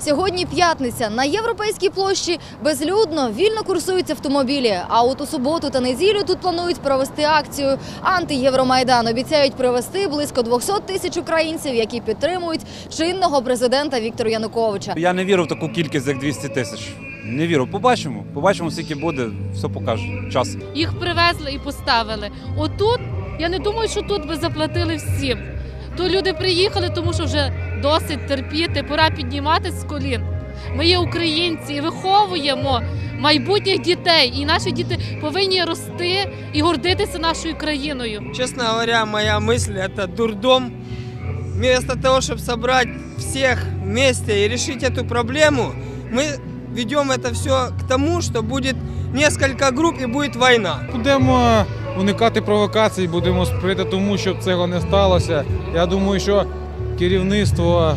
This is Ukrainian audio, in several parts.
Сьогодні п'ятниця. На європейській площі безлюдно, вільно курсують автомобілі. А от у суботу та неділю тут планують провести акцію «Антиєвромайдан». Обіцяють привезти близько 200 тисяч українців, які підтримують чинного президента Віктора Януковича. Я не вірю в таку кількість, як 200 тисяч. Не вірю. Побачимо. Побачимо, скільки буде, все покаже час. їх привезли і поставили. Отут я не думаю, що тут би заплатили всім. Тут люди приїхали, тому що вже досить терпіти, пора підніматися з колін. Ми є українці і виховуємо майбутніх дітей, і наші діти повинні рости і гордитися нашою країною. Честно говоря, моя мысль это дурдом. Вместо того, чтобы собрать всех вместе и решить эту проблему, мы ведем это все к тому, что будет несколько групп и будет война. Будемо уникати провокацій, будемо сприяти тому, щоб цього не сталося. Я думаю, що керівництво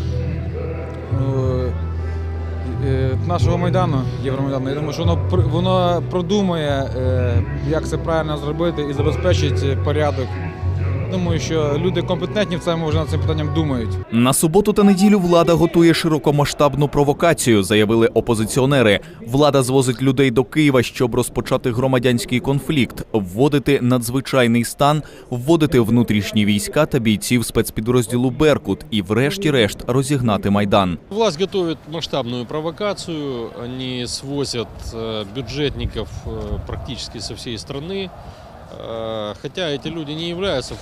ну, е, нашого майдану, Євромайдану, я думаю, що воно воно продумає, е, як це правильно зробити і забезпечить порядок Думаю, що люди компетентні в цьому вже над цим питанням думають. На суботу та неділю влада готує широкомасштабну провокацію, заявили опозиціонери. Влада звозить людей до Києва, щоб розпочати громадянський конфлікт, вводити надзвичайний стан, вводити внутрішні війська та бійців спецпідрозділу Беркут і, врешті-решт, розігнати майдан. Власть готовит масштабную провокацию. Они свозят э, бюджетников э, практически со всей страны. Э, Хотя эти люди не являются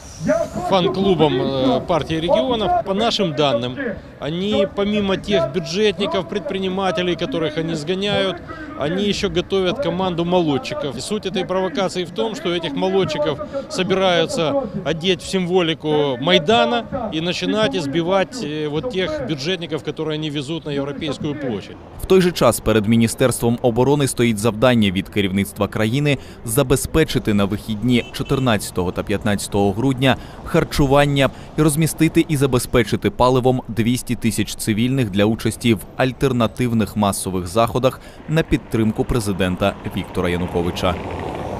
фан-клубом э, партии регионов, по нашим данным, они помимо тех бюджетников, предпринимателей, которых они сгоняют, они еще готовят команду молодчиков. И суть этой провокации в том, что этих молодчиков собираются одеть в символику Майдана и начинать избивать э, вот тех бюджетников, которые они везут на Европейскую площадь. В той же час перед міністерством оборони стоїть завдання від керівництва країни забезпечити на вихідні 14 та 15 грудня харчування і розмістити і забезпечити паливом 200 тисяч цивільних для участі в альтернативних масових заходах на підтримку президента Віктора Януковича.